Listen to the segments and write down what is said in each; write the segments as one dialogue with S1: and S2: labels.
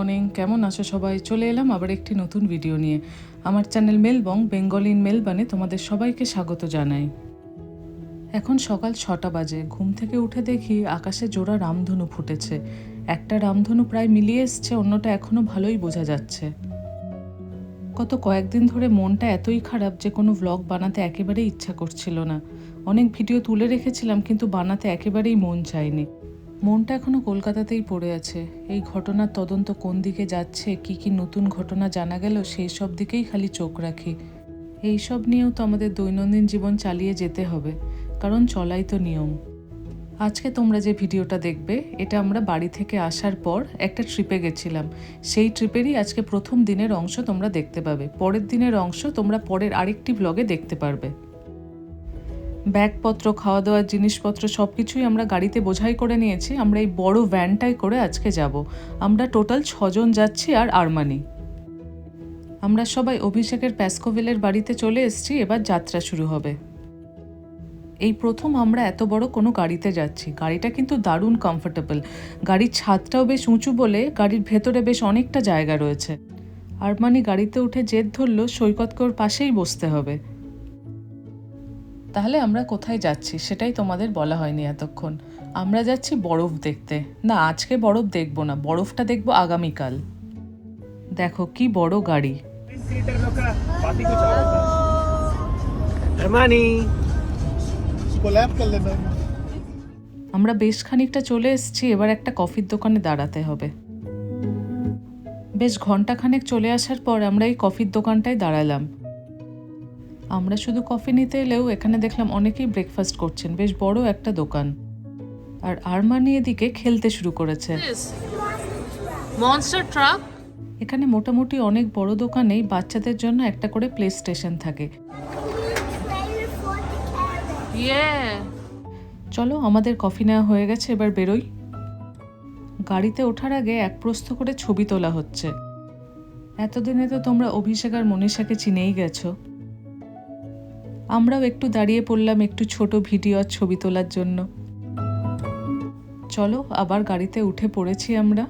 S1: Morning কেমন আছো সবাই? চলে এলাম আবার একটি নতুন ভিডিও নিয়ে। আমার চ্যানেল মেলবং বেঙ্গল ইন মেলবানে তোমাদের সবাইকে স্বাগত জানাই। এখন সকাল ছটা বাজে। ঘুম থেকে উঠে দেখি আকাশে জোড়া রামধনু ফুটেছে। একটা রামধনু প্রায় মিলিয়ে এসছে, অন্যটা এখনও ভালোই বোঝা যাচ্ছে। গত কয়েকদিন ধরে মনটা এতই খারাপ যে কোনো ভ্লগ বানাতে একেবারেই ইচ্ছা করছিল না। অনেক ভিডিও তুলে রেখেছিলাম, কিন্তু বানাতে একেবারেই মন চায়নি। মনটা এখনও কলকাতাতেই পড়ে আছে। এই ঘটনার তদন্ত কোন দিকে যাচ্ছে, কি কি নতুন ঘটনা জানা গেল, সেই সব দিকেই খালি চোখ রাখি। এই সব নিয়েও তো আমাদের দৈনন্দিন জীবন চালিয়ে যেতে হবে, কারণ চলাই তো নিয়ম। আজকে তোমরা যে ভিডিওটা দেখবে, এটা আমরা বাড়ি থেকে আসার পর একটা ট্রিপে গেছিলাম। সেই ট্রিপেরই আজকে প্রথম দিনের অংশ তোমরা দেখতে পাবে। পরের দিনের অংশ তোমরা পরের আরেকটি ব্লগে দেখতে পারবে। ব্যাগপত্র খাওয়া দাওয়ার জিনিসপত্র সব কিছুই আমরা গাড়িতে বোঝাই করে নিয়েছি। আমরা এই বড় ভ্যানটাই করে আজকে যাব। আমরা টোটাল ছজন যাচ্ছি আর আরমানি। আমরা সবাই অভিষেকের প্যাসকোভেলের বাড়িতে চলে এসেছি, এবার যাত্রা শুরু হবে। এই প্রথম আমরা এত বড় কোনো গাড়িতে যাচ্ছি। গাড়িটা কিন্তু দারুণ কমফোর্টেবল গাড়ির ছাদটাও বেশ উঁচু বলে গাড়ির ভেতরে বেশ অনেকটা জায়গা রয়েছে। আরমানি গাড়িতে উঠে জেদ ধরলো, সৈকতকে পাশেই বসতে হবে। তাহলে আমরা কোথায় যাচ্ছি? সেটাই তোমাদের বলা হয়নি এতক্ষণ। আমরা যাচ্ছি বরফ দেখতে। না আজকে বরফ দেখব না। বরফটা দেখব আগামীকাল। দেখো কি বড় গাড়ি। আমরা বেশ খানিকটা চলে এসেছি এবার একটা কফির দোকানে দাঁড়াতে হবে। বেশ ঘন্টাখানেক চলে আসার পর আমরা এই কফির দোকানটায় দাঁড়ালাম। আমরা শুধু কফি নিতে এলেও এখানে দেখলাম অনেকেই ব্রেকফাস্ট করছেন। বেশ বড় একটা দোকান। আর আরমানি এদিকে খেলতে শুরু করেছে। মনস্টার ট্রাক এখানে মোটামুটি অনেক বড় দোকানেই বাচ্চাদের জন্য একটা করে প্লে স্টেশন থাকে চলো আমাদের কফি নেওয়া হয়ে গেছে এবার বেরোই। গাড়িতে ওঠার আগে এক প্রস্থ করে ছবি তোলা হচ্ছে। এতদিনে তো তোমরা অভিষেক আর মনীষাকে চিনেই গেছো। আমরাও একটু দাঁড়িয়ে পড়লাম একটু ছোট ভিডিওর ছবি তোলার জন্য। চলো, আবার গাড়িতে উঠে পড়েছি আমরা।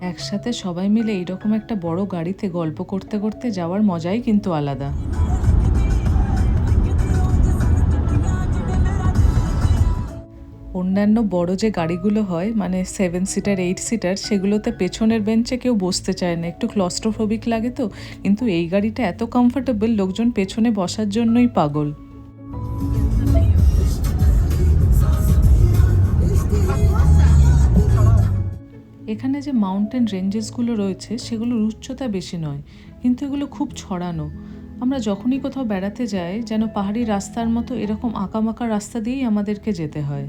S1: একসাথে সবাই মিলে এইরকম একটা বড় গাড়িতে গল্প করতে করতে যাওয়ার মজাই কিন্তু আলাদা। অন্যান্য বড় যে গাড়িগুলো হয় মানে সেভেন সিটার এইট সিটার সেগুলোতে পেছনের বেঞ্চে কেউ বসতে চায় না। একটু ক্লস্ট্রোফোবিক লাগে তো, কিন্তু এই গাড়িটা এত কমফোর্টেবল লোকজন পেছনে বসার জন্যই পাগল। এখানে যে মাউন্টেন রেঞ্জেসগুলো রয়েছে, সেগুলোর উচ্চতা বেশি নয়, কিন্তু এগুলো খুব ছড়ানো। আমরা যখনই কোথাও বেড়াতে যাই, যেন পাহাড়ি রাস্তার মতো এরকম আঁকামাকা রাস্তা দিয়েই আমাদেরকে যেতে হয়।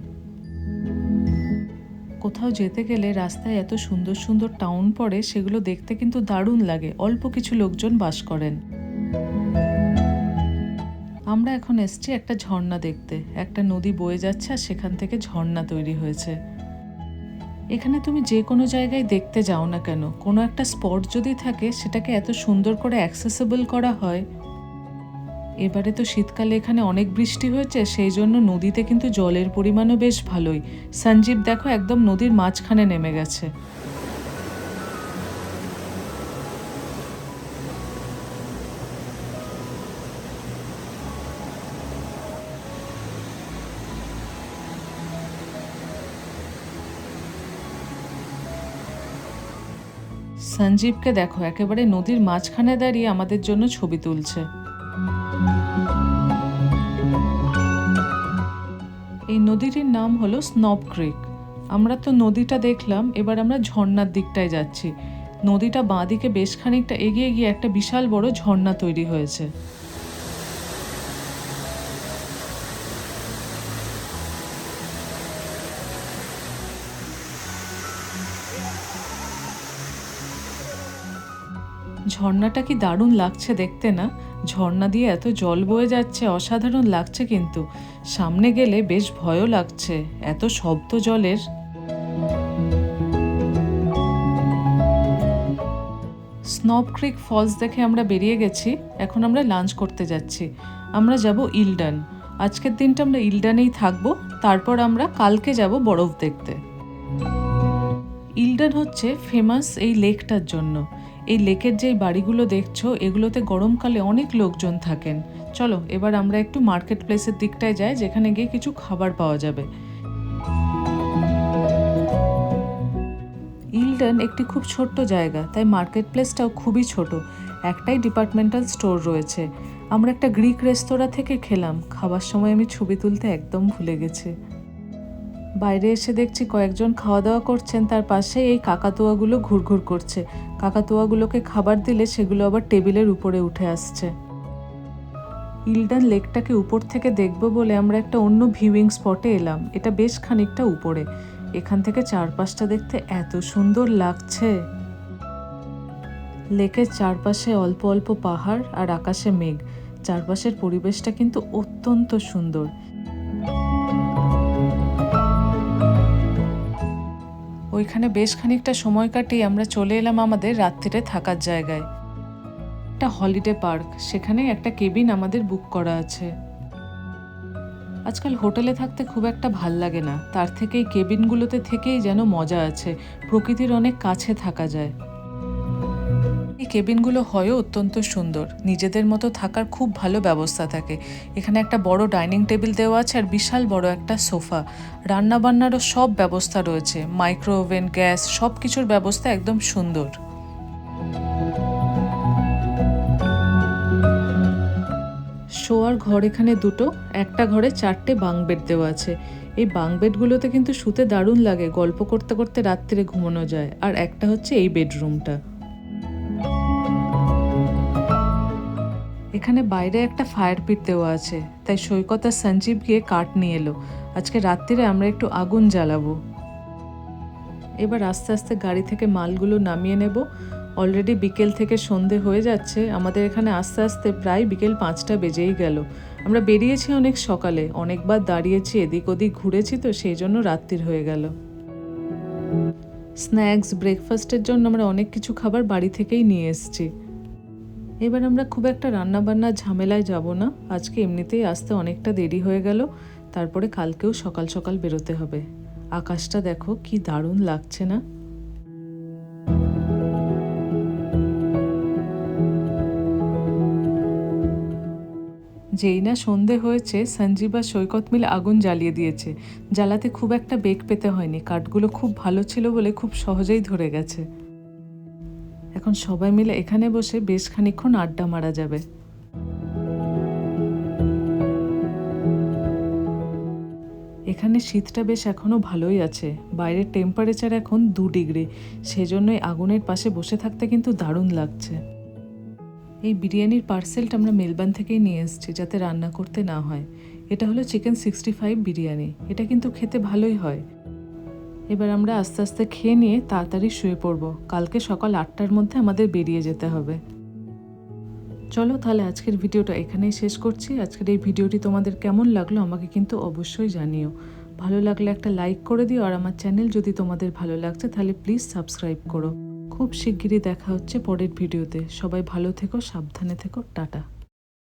S1: কোথাও যেতে গেলে রাস্তায় এত সুন্দর সুন্দর টাউন পড়ে, সেগুলো দেখতে কিন্তু দারুণ লাগে। অল্প কিছু লোকজন বাস করেন। আমরা এখন এসছি একটা ঝর্ণা দেখতে। একটা নদী বয়ে যাচ্ছে আর সেখান থেকে ঝর্ণা তৈরি হয়েছে। এখানে তুমি যে কোনো জায়গায় দেখতে যাও না কেন। কোনো একটা স্পট যদি থাকে, সেটাকে এত সুন্দর করে অ্যাক্সেসেবল করা হয় এবারে তো শীতকালে এখানে অনেক বৃষ্টি হয়েছে, সেই জন্য নদীতে কিন্তু জলের পরিমাণও বেশ ভালোই। সঞ্জীব, দেখো একদম নদীর মাঝখানে নেমে গেছে। সঞ্জীবকে দেখো, একেবারে নদীর মাঝখানে দাঁড়িয়ে আমাদের জন্য ছবি তুলছে। এই নদীটির নাম হলো স্নব ক্রিক। আমরা তো নদীটা দেখলাম, এবার আমরা ঝর্ণার দিকটায় যাচ্ছি। নদীটা বাঁদিকে বেশ খানিকটা এগিয়ে গিয়ে একটা বিশাল বড় ঝর্ণা তৈরি হয়েছে। ঝর্ণাটা কি দারুণ লাগছে দেখতে না? ঝর্ণা দিয়ে এত জল বয়ে যাচ্ছে, অসাধারণ লাগছে কিন্তু। সামনে গেলে বেশ ভয়ও লাগছে, এত শব্দ জলের। স্নব ক্রিক ফলস দেখে আমরা বেরিয়ে গেছি, এখন আমরা লাঞ্চ করতে যাচ্ছি। আমরা যাব ইলডান। আজকের দিনটা আমরা ইলডানেই থাকব, তারপর আমরা কালকে যাব বরফ দেখতে। ইলডান হচ্ছে ফেমাস এই লেকটার জন্য। এই লেকের যে বাড়িগুলো দেখছ, এগুলোতে গরমকালে অনেক লোকজন থাকেন। চলো, এবার আমরা একটু মার্কেট প্লেসের দিকটায় যাই, যেখানে গিয়ে কিছু খাবার পাওয়া যাবে। ইলডন একটি খুব ছোট্ট জায়গা, তাই মার্কেট প্লেসটাও খুবই ছোট। একটাই ডিপার্টমেন্টাল স্টোর রয়েছে। আমরা একটা গ্রিক রেস্তোরাঁ থেকে খেলাম। খাবার সময় আমি ছবি তুলতে একদম ভুলে গেছি। বাইরে এসে দেখছি কয়েকজন খাওয়া দাওয়া করছেন, তার পাশে এই কাকাতুয়াগুলো ঘুরঘুর করছে। কাকাতুয়াগুলোকে খাবার দিলে সেগুলো আবার টেবিলের উপরে উঠে আসছে। ইলডান লেকটাকে উপর থেকে দেখব বলে আমরা একটা অন্য ভিউইং স্পটে এলাম। এটা বেশ খানিকটা উপরে। এখান থেকে চারপাশটা দেখতে এত সুন্দর লাগছে। লেকের চারপাশে অল্প অল্প পাহাড় আর আকাশে মেঘ। চারপাশের পরিবেশটা কিন্তু অত্যন্ত সুন্দর। ওইখানে বেশ খানিকটা সময় কাটিয়ে আমরা চলে এলাম আমাদের রাত্রিরে থাকার জায়গায়। একটা হলিডে পার্ক সেখানে একটা কেবিন আমাদের বুক করা আছে। আজকাল হোটেলে থাকতে খুব একটা ভালো লাগে না। তার থেকেই কেবিনগুলোতে থেকেই যেন মজা আছে। প্রকৃতির অনেক কাছে থাকা যায়। এই কেবিনগুলো হয়ও অত্যন্ত সুন্দর। নিজেদের মতো থাকার খুব ভালো ব্যবস্থা থাকে। এখানে একটা বড় ডাইনিং টেবিল দেওয়া আছে আর বিশাল বড় একটা সোফা। রান্না বান্নারও সব ব্যবস্থা রয়েছে। মাইক্রো ওভেন গ্যাস সব কিছুর ব্যবস্থা একদম সুন্দর। শোয়ার ঘর এখানে দুটো, একটা ঘরে চারটে বাং বেড দেওয়া আছে। এই বাং বেডগুলোতে কিন্তু শুতে দারুণ লাগে। গল্প করতে করতে রাত্রিরে ঘুমানো যায়। আর একটা হচ্ছে এই বেডরুমটা। এখানে বাইরে একটা ফায়ার পিট দেওয়া আছে, তাই সৈকত আর সঞ্জীব গিয়ে কাঠ নিয়ে এলো। আজকে রাত্রিরে আমরা একটু আগুন জ্বালাবো। এবার আস্তে আস্তে গাড়ি থেকে মালগুলো নামিয়ে নেব। অলরেডি বিকেল থেকে সন্ধে হয়ে যাচ্ছে, আমাদের এখানে আস্তে আস্তে প্রায় বিকেল পাঁচটা বেজেই গেল। আমরা বেরিয়েছি অনেক সকালে, অনেকবার দাঁড়িয়েছি, এদিক ওদিক ঘুরেছি তো, সেই জন্য রাত্রির হয়ে গেল। স্ন্যাক্স, ব্রেকফাস্টের জন্য আমরা অনেক কিছু খাবার বাড়ি থেকেই নিয়ে এসেছি। এবার আমরা খুব একটা রান্না বান্নার ঝামেলায় যাব না। আজকে এমনিতেই আসতে অনেকটা দেরি হয়ে গেল। তারপরে কালকেও সকাল সকাল বেরোতে হবে। আকাশটা দেখো কি দারুণ লাগছে না। যেই না সন্ধে হয়েছে, সঞ্জীব সৈকত মিলে আগুন জ্বালিয়ে দিয়েছে। জ্বালাতে খুব একটা বেগ পেতে হয়নি। কাঠগুলো খুব ভালো ছিল বলে খুব সহজেই ধরে গেছে। এখন সবাই মিলে এখানে বসে বেশ খানিকক্ষণ আড্ডা মারা যাবে। এখানে শীতটা বেশ এখনও ভালোই আছে। বাইরের টেম্পারেচার এখন দু ডিগ্রি। সেজন্যই আগুনের পাশে বসে থাকতে কিন্তু দারুণ লাগছে। এই বিরিয়ানির পার্সেলটা আমরা মেলবার্ন থেকেই নিয়ে এসেছি, যাতে রান্না করতে না হয়। এটা হলো চিকেন সিক্সটি ফাইভ বিরিয়ানি। এটা কিন্তু খেতে ভালোই হয়। এবার আমরা আস্তে আস্তে খেয়ে নিয়ে তাড়াতাড়ি শুয়ে পড়ব। কালকে সকাল আটটার মধ্যে আমাদের বেরিয়ে যেতে হবে। চলো তাহলে আজকের ভিডিওটা এখানেই শেষ করছি। আজকের এই ভিডিওটি তোমাদের কেমন লাগল আমাকে কিন্তু অবশ্যই জানিও। ভালো লাগলে একটা লাইক করে দিও, আর আমার চ্যানেল যদি তোমাদের ভালো লাগছে তাহলে প্লিজ সাবস্ক্রাইব করো। খুব শিগগিরই দেখা হচ্ছে পরের ভিডিওতে। সবাই ভালো থেকো, সাবধানে থেকো, টাটা।